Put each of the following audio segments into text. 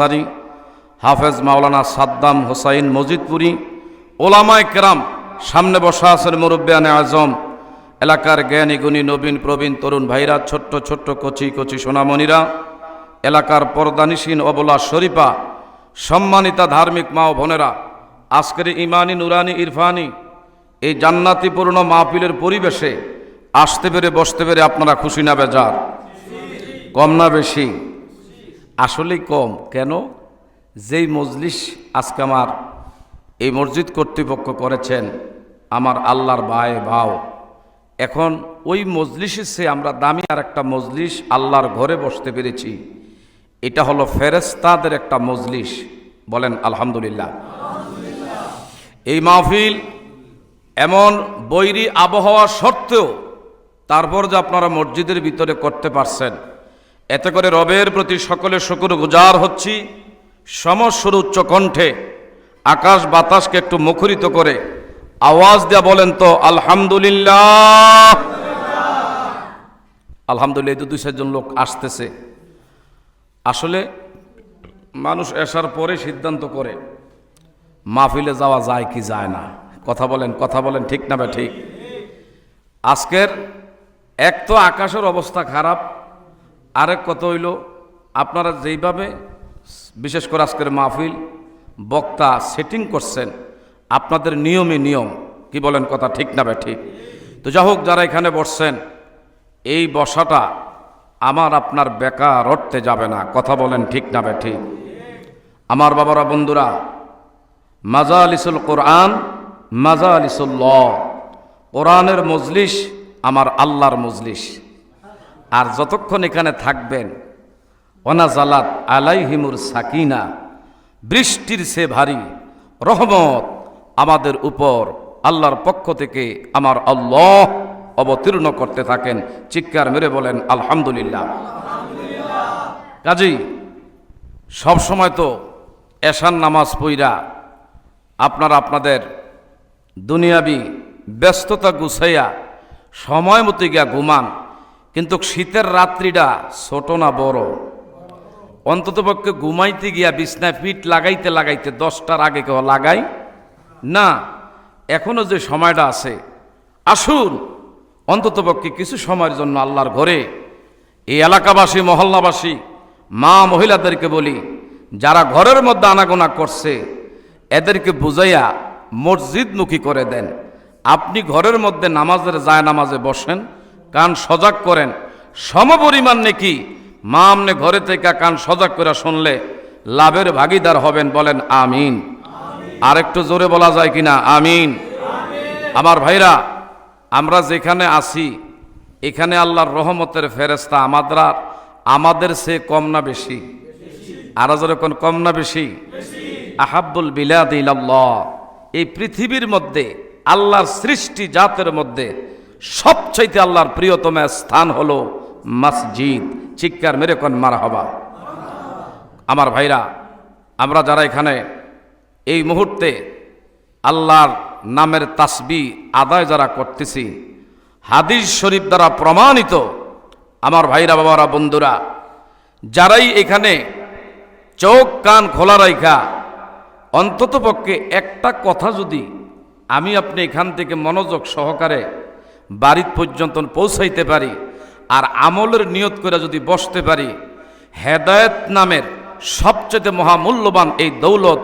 আনসারি হাফেজ মাওলানা সাদ্দাম হোসাইন মজিদপুরি, ওলামায় কেরাম, সামনে বসা আছেন মুরব্বিয়ানে আজম, এলাকার জ্ঞানী গুণী নবীন প্রবীণ তরুণ ভাইরা, ছোট্ট ছোট্ট কচি কচি সোনামণিরা, এলাকার পর্দানিসীন অবলা শরীফা, সম্মানিতা ধার্মিক মা ও বোনেরা, আজকের ইমানি, নুরানি, ইরফানি, এই জান্নাতিপূর্ণ মাহফিলের পরিবেশে আসতে পেরে, বসতে পেরে আপনারা খুশি না বেজার? কম না বেশি? আসলেই কম। কেন? যেই মজলিস আজকে আমার এই মসজিদ কর্তৃপক্ষ করেছেন, আমার আল্লাহর বায়ে ভাও এখন ওই মজলিসের সে আমরা দামি আর একটা মজলিস আল্লাহর ঘরে বসতে পেরেছি। এটা হলো ফেরেস্তাদের একটা মজলিস। বলেন আলহামদুলিল্লাহ। এই মাহফিল এমন বৈরী আবহাওয়া সত্ত্বেও তারপর যে আপনারা মসজিদের ভিতরে করতে পারছেন এতে করে রবের প্রতি সকলে শুকুর গুজার হচ্ছি। সমস্বর উচ্চ কণ্ঠে আকাশ বাতাসকে একটু মুখরিত করে আওয়াজ দেয়া বলেন তো, আলহামদুলিল্লাহ। আলহামদুলিল্লাহ দু দুই চারজন লোক আসতেছে। আসলে মানুষ আসার পরে সিদ্ধান্ত করে, মাহফিলে যাওয়া যায় কি যায় না। কথা বলেন কথা বলেন, ঠিক না বা ঠিক? আজকের, এক তো আকাশের অবস্থা খারাপ আরেক কথা হইল, আপনারা যেইভাবে, বিশেষ করে আজকের মাহফিল, বক্তা সেটিং করছেন, আপনাদের নিয়মে নিয়ম, কি বলেন কথা ঠিক না বে ঠিক? তো যা হোক, যারা এখানে বসছেন, এই বসাটা আমার আপনার বেকার অর্থে যাবে না, কথা বলেন ঠিক না ঠিক? আমার বাবারা, বন্ধুরা মাজা আলিসুল কোরআন মাজা আলিসুল ল কোরআনের মজলিস আমার আল্লাহর মজলিস। আর যতক্ষণ এখানে থাকবেন অনাজালাত আলাইহিমুর সাকিনা, বৃষ্টির সে ভারী রহমত আমাদের উপর আল্লাহর পক্ষ থেকে আমার আল্লাহ অবতীর্ণ করতে থাকেন। চিৎকার মেরে বলেন, আলহামদুলিল্লাহ। কাজেই সবসময় তো এশান নামাজ পইরা আপনারা আপনাদের দুনিয়াবি ব্যস্ততা গুছাইয়া সময় মতো গিয়া ঘুমান। কিন্তু শীতের রাত্রিটা ছোট না বড়। অন্ততপক্ষে ঘুমাইতে গিয়া বিছনায় ফিট লাগাইতে লাগাইতে দশটার আগে কেউ লাগাই। না, এখনও যে সময়টা আছে, আসুন, অন্ততপক্ষে কিছু সময়ের জন্য আল্লাহর ঘরে এই এলাকাবাসী, মহল্লাবাসী, মা মহিলাদেরকে বলি, যারা ঘরের মধ্যে আনাগোনা করছে, এদেরকে বুঝাইয়া মসজিদমুখী করে দেন। আপনি ঘরের মধ্যে নামাজের যায় নামাজে বসেন কান সজাগ করেন। সমপরিমাণ নাকি মা আমনে ঘরে থেকে কান সজাগ করে শুনলে লাভের ভাগিদার হবেন বলেন আমিন। আর একটু জোরে বলা যায় কিনা? আমিন। আমার ভাইরা আমরা যেখানে আছি এখানে আল্লাহর রহমতের ফেরেস্তা আমাদের আমাদের সে কম না বেশি। আর যেরকম কম না বেশি? আহাব্বুল বিলাদ এই পৃথিবীর মধ্যে আল্লাহর সৃষ্টি জাতের মধ্যে সবচাইতে আল্লাহর প্রিয়তম স্থান হলো মসজিদ। চিৎকার মেরে কোন মারা হবা আমার ভাইরা, আমরা যারা এখানে, এই মুহূর্তে আল্লাহর নামের তাসবি আদায় যারা করতেছি, হাদিস শরীফ দ্বারা প্রমাণিত, আমার ভাইরা, বাবারা, বন্ধুরা, যারাই এখানে চোখ, কান খোলা রাইখা, অন্ততপক্ষে একটা কথা যদি আমি আপনি এখান থেকে মনোযোগ সহকারে বাড়ির পর্যন্ত পৌঁছাইতে পারি আর আমলের নিয়ত করে যদি বসতে পারি, হেদায়েত নামের সবচেয়ে মহামূল্যবান এই দৌলত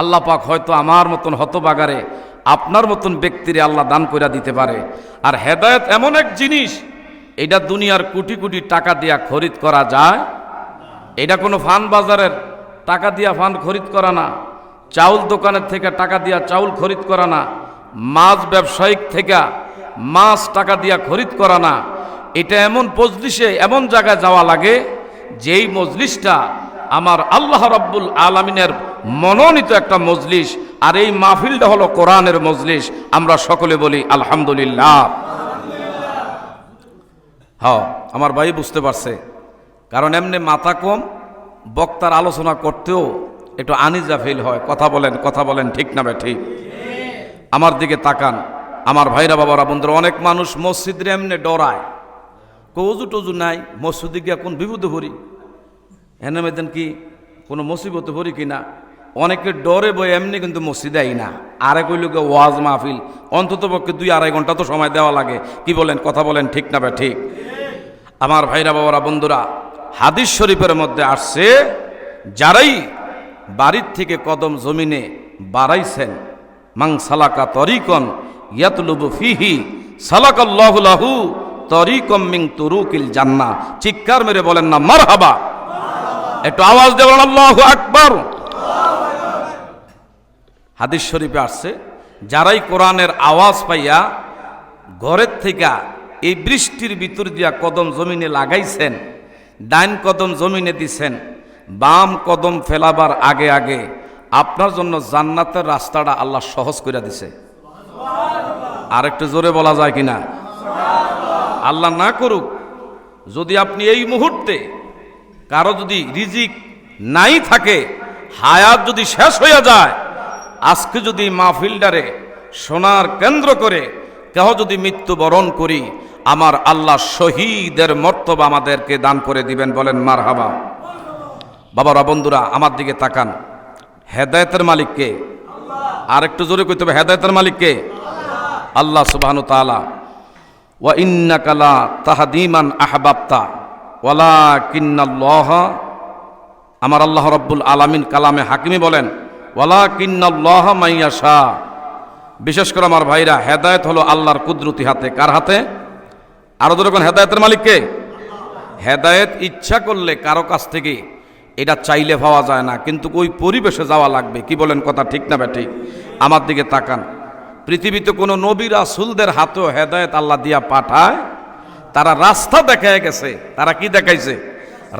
আল্লাহ পাক হয়তো আমার মতন হতবাগারে, আপনার মতন ব্যক্তিরে আল্লাহ দান করে দিতে পারে। আর হেদায়েত এমন এক জিনিস, এটা দুনিয়ার কোটি কোটি টাকা দিয়া খরিদ করা যায়, এটা কোনো ফান বাজারের টাকা দিয়া ফান খরিদ করা না, চাউল দোকানের থেকে টাকা দিয়া চাউল খরিদ করা না, মাছ ব্যবসায়িক থেকে মাছ টাকা দিয়া খরিদ করা না। এটা এমন মজলিসে, এমন জায়গায় যাওয়া লাগে, যেই মজলিসটা আমার আল্লাহ রব্বুল আলমিনের মনোনীত একটা মজলিস, আর এই মাহফিলটা হলো কোরআনের মজলিস। আমরা সকলে বলি, আলহামদুলিল্লাহ। হ্যাঁ আমার ভাই বুঝতে পারছে। কারণ এমনি মাথা কম, বক্তার আলোচনা করতেও একটু আনিজা ফিল হয়। কথা বলেন কথা বলেন ঠিক না ঠিক। আমার দিকে তাকান। আমার ভাইরা বাবারা, বন্ধুরা, অনেক মানুষ মসজিদে এমনি ডরায়। কজু টজু নাই, মসজিদে গিয়া কোন বিপদে ভরি মেদেন কি, কোনো মুসিবতে কি না? অনেকে ডরে বই এমনি কিন্তু মসজিদেই না। আরে কইলকে ওয়াজ মাহফিল, অন্তত পক্ষে দুই আড়াই ঘণ্টা তো সময় দেওয়া লাগে। কি বলেন, কথা বলেন, ঠিক না বে ঠিক? আমার ভাইরা বাবারা, বন্ধুরা, হাদিস শরীফের মধ্যে আসছে, যারাই বাড়ির থেকে কদম জমিনে বাড়াইছেন, মাং সালাকা তরিকন ইয়াতলুবু ফিহি, সালাকাল্লাহু লাহু তরিকম মিং তুরুকিল জান্নাহ। চিৎকার মেরে বলেন না, মারহাবা। একটু আওয়াজ দেবেন আল্লাহু আকবার। হাদিস শরীফে আসছে, যারাই কোরআনের আওয়াজ পাইয়া ঘরের থেকে এই বৃষ্টির ভিতর দিয়া কদম জমিনে লাগাইছেন, ডাইন কদম জমিনে দিছেন, বাম কদম ফেলাবার আগে আগে আপনার জন্য জান্নাতের রাস্তাটা আল্লাহ সহজ করে দিছে। আর একটু জোরে বলা যায় কিনা? আল্লাহ না করুক, যদি আপনি এই মুহূর্তে কারও যদি রিজিক নাই থাকে, হায়াত যদি শেষ হয়ে যায়, আজকে যদি মাহফিল্ডারে সোনার কেন্দ্র করে কেহ যদি মৃত্যুবরণ করি, আমার আল্লাহ শহীদের মর্তবা আমাদেরকে দান করে দিবেন, বলেন মার হাবা বাবারা, বন্ধুরা, আমার দিকে তাকান। হেদায়তের মালিককে আর একটু জোরে কইতে হবে, হেদায়তের মালিককে। আল্লাহ সুবহানু তাআলা, ওয়া ইন্নাকালা তাহাদিমান আহবাবতা ওয়ালা কিন্নাল্লাহ আমার আল্লাহ রব্বুল আলামিন কালামে হাকিমি বলেন ওয়ালা কিন্নাল্লাহ মাইয়াশা বিশেষ করে আমার ভাইরা, হেদায়েত হলো আল্লাহর কুদরতি হাতে, কার হাতে? আরও যখন হেদায়েতের মালিককে হেদায়েত ইচ্ছা করলে কারও কাছ থেকে এটা চাইলে পাওয়া যায় না, কিন্তু ওই পরিবেশে যাওয়া লাগবে, কি বলেন কথা ঠিক না ব্যাটি? আমার দিকে তাকান। পৃথিবীতে কোনো নবী রাসুলদের হাতেও হেদায়েত আল্লাহ দিয়া পাঠায়, তারা রাস্তা দেখায় গেছে। তারা কি দেখাইছে?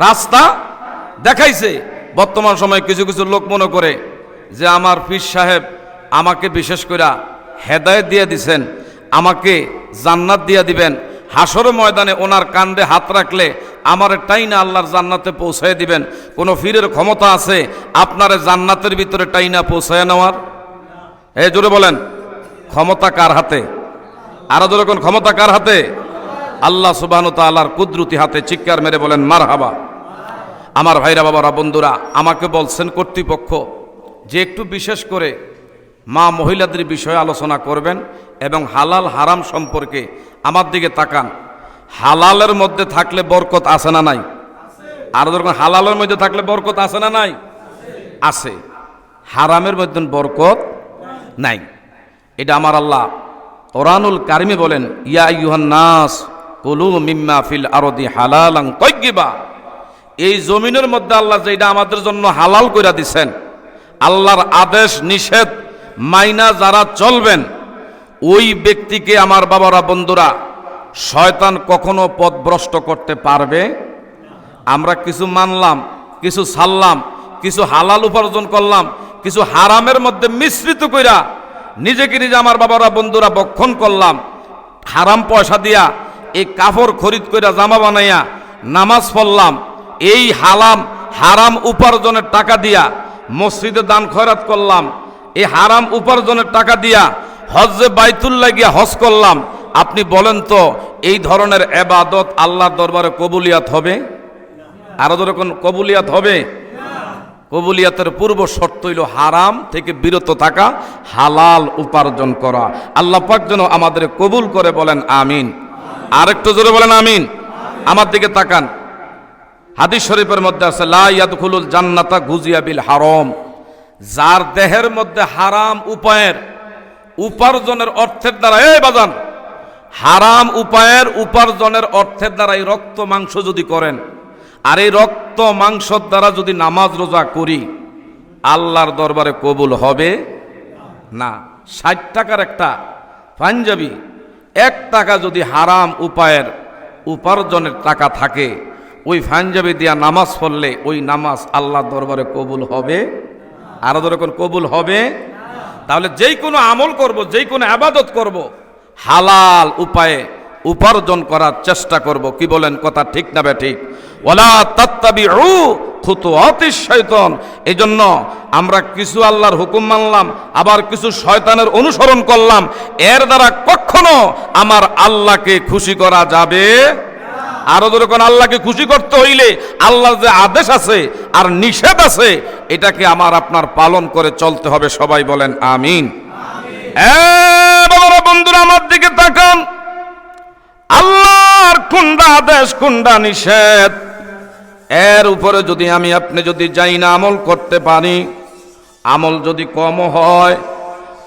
রাস্তা দেখাইছে। বর্তমান সময়ে কিছু কিছু লোক মনে করে যে আমার পীর সাহেব আমাকে বিশেষ করে হেদায়েত দিয়ে দিছেন, আমাকে জান্নাত দিয়ে দিবেন। হাসর ময়দানে ওনার কান্দে হাত রাখলে আমার টাইনা আল্লাহর জান্নাতে পৌঁছায় দিবেন। কোনো ফিরের ক্ষমতা আছে আপনার জান্নাতের ভিতরে টাইনা পৌঁছায় নেওয়ার? এই জোরে বলেন। ক্ষমতা কার হাতে? আরও কোন ক্ষমতা কার হাতে? আল্লাহ সুবাহন তাল্লাহর কুদরতি হাতে চিৎকার মেরে বলেন মার হাবা আমার ভাইরা, বাবারা, বন্ধুরা, আমাকে বলছেন কর্তৃপক্ষ যে একটু বিশেষ করে মা মহিলাদের বিষয়ে আলোচনা করবেন এবং হালাল হারাম সম্পর্কে আমার দিকে তাকান। হালালের মধ্যে থাকলে বরকত আছে না নাই? আর যখন হালালের মধ্যে থাকলে বরকত আছে না নাই? আছে। হারামের মধ্যে বরকত নাই। এটা আমার আল্লাহ। কোরআনুল কারিমে বলেন, ইয়া ইউহান নাস, কুলু মিম্মা ফিল আরদি হালালাং তৈগিবা এই জমিনের মধ্যে আল্লাহ যেটা আমাদের জন্য হালাল করে দিছেন, আল্লাহর আদেশ নিষেধ মাইনা যারা চলবেন, ওই ব্যক্তিকে আমার বাবারা, বন্ধুরা, শয়তান কখনো পথভ্রষ্ট করতে পারবে? আমরা কিছু মানলাম, কিছু ছাড়লাম, কিছু হালাল উপার্জন করলাম, কিছু হারামের মধ্যে মিশ্রিত কইরা নিজেকে নিজে আমার বাবারা, বন্ধুরা বক্ষণ করলাম। হারাম পয়সা দিয়া এই কাপড় খরিদ কইরা জামা বানাইয়া নামাজ পড়লাম। এই হালাম, হারাম উপার্জনের টাকা দিয়া মসজিদে দান খয়রাত করলাম। এই হারাম উপার্জনের টাকা দিয়া হজ্জে বাইতুল্লাহ গিয়া হজ করলাম। আপনি বলেন তো, এই ধরনের এবাদত আল্লাহর দরবারে কবুলিয়াত হবে? আরও যখন কবুলিয়াত হবে? কবুলিয়াতের পূর্ব শর্ত হইল হারাম থেকে বিরত থাকা, হালাল উপার্জন করা। আল্লাহ পাক যেন আমাদের কবুল করে বলেন, আমিন। আরেকটু জোরে বলেন, আমিন। আমার দিকে তাকান। হাদিস শরীফের মধ্যে আছে, লা ইয়াদখুলুল জান্নাতা গুজিয়া বিল হারাম। যার দেহের মধ্যে হারাম উপায়ের, উপার্জনের অর্থের দ্বারা, এই বাজান, হারাম উপায়ের, উপার্জনের অর্থের দ্বারা এই রক্ত মাংস যদি করেন আর এই রক্ত মাংসর দ্বারা যদি নামাজ রোজা করি, আল্লাহর দরবারে কবুল হবে? না। ষাট টাকার একটা পাঞ্জাবি, এক টাকা যদি হারাম উপায়ের উপার্জনের টাকা থাকে, ওই পাঞ্জাবি দিয়া নামাজ পড়লে ওই নামাজ আল্লাহর দরবারে কবুল হবে? আরও যখন কবুল হবে? তাহলে যেই কোনো আমল করব যেই কোনো আবাদত করব, হালাল উপায়ে উপার্জন করার চেষ্টা করব। কি বলেন? কথা ঠিক না বে ঠিক? ওলা তাত্তাবি খুতুয়াতিস শয়তান। এই জন্য আমরা কিছু আল্লাহর হুকুম মানলাম, আবার কিছু শয়তানের অনুসরণ করলাম। এর দ্বারা কখনো আমার আল্লাহকে খুশি করা যাবে আরও যখন আল্লাহকে খুশি করতে হইলে আল্লাহর যে আদেশ আছে আর নিষেধ আছে, এটাকে আমার আপনার পালন করে চলতে হবে, সবাই বলেন আমিন। বন্ধুরা, আমার দিকে তাকান। আল্লাহর কুন্ডা আদেশ কুন্ডা নিষেধ? এর উপরে যদি আমি আপনি যদি যাই না আমল করতে পারি, আমল যদি কম হয়,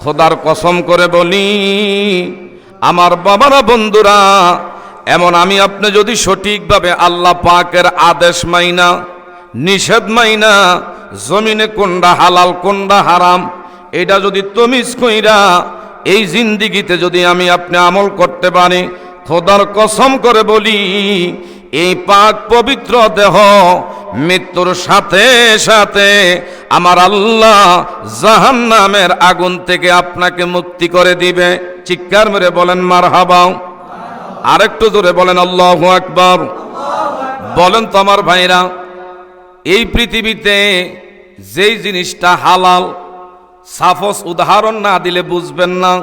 খোদার কসম করে বলি, আমার বাবারা বন্ধুরা, এমন আমি আপনি যদি সঠিকভাবে আল্লাহ পাকের আদেশ মাইনা, নিষেধ মাইনা, জমিনে কোনটা হালাল কোনটা হারাম, এটা যদি তমিজ কইরা, এই জিন্দিগিতে যদি আমি আপনি আমল করতে পারি, খোদার কসম করে বলি এই পাক পবিত্র দেহ মৃত্যুর সাথে সাথে আমার আল্লাহ জাহান্নামের আগুন থেকে আপনাকে মুক্তি করে দিবে। চিৎকার মেরে বলেন মার হাবাও আরেকটু জোরে বলেন, আল্লাহ আকবর। বলেন তো আমার ভাইরা, এই পৃথিবীতে যেই জিনিসটা হালাল, সাফস উদাহরণ না দিলে বুঝবেন না।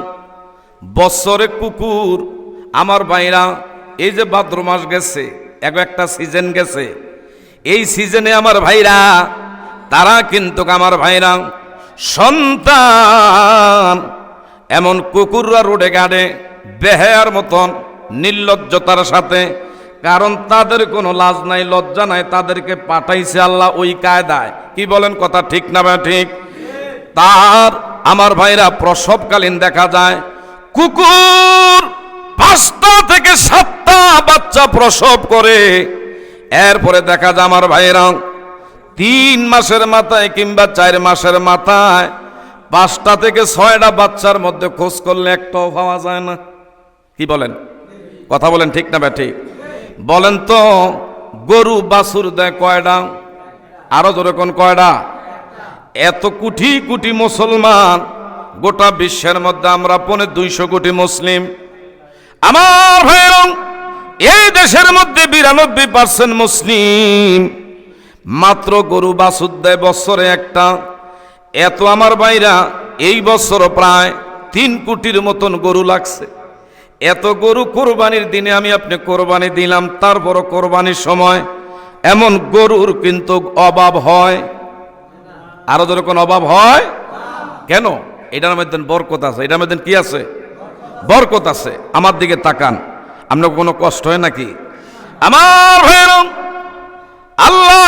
বছরে কুকুর, আমার ভাইরা, এই যে ভাদ্র মাস গেছে এক একটা সিজন গেছে। এই সিজনে আমার ভাইরা, তারা কিন্তু আমার ভাইরা সন্তান। এমন কুকুররা রোডে গাড়ে বেহায়ার মতন, নির্লজ্জতার সাথে। কারণ তাদের কোনো লাজ নাই, লজ্জা নাই, তাদেরকে পাঠাইছে আল্লাহ ওই কায়দায়। কি বলেন কথা ঠিক না বা ঠিক? তার আমার ভাইরা প্রসবকালীন দেখা যায়, কুকুর পাঁচটা থেকে সাতটা বাচ্চা প্রসব করে। এরপরে দেখা যায় আমার ভাইরা তিন মাসের মাথায় কিংবা চার মাসের মাথায় পাঁচটা থেকে ছয়টা বাচ্চার মধ্যে খোঁজ করলে একটাও পাওয়া যায় না। কি বলেন? কথা বলেন ঠিক না ঠিক বলেন তো, গরু বাছুর দেয় কয়টা? আরও জোরে কোন কয়টা? এত কোটি কোটি মুসলমান গোটা বিশ্বের মধ্যে আমরা পনে দুইশো কোটি মুসলিম। আমার ভাইরং এই দেশের মধ্যে বিরানব্বই পার্সেন্ট মুসলিম। মাত্র গরু বাছুর দেয় বছরে একটা। এত আমার ভাইরা, এই বছর প্রায় তিন কোটির মতন গরু লাগছে। এত গরু কোরবানির দিনে আমি আপনি কোরবানি দিলাম তারপর কোরবানির সময় এমন গরুর কিন্তু অভাব হয়। আরও যখন অভাব হয়? কেন? এটার মধ্যে বরকত আছে, এটার মধ্যে কি আছে? বরকত আছে আমার দিকে তাকান। আপনার কোনো কষ্ট হয় নাকি? আমার ভাইয়ের আল্লাহ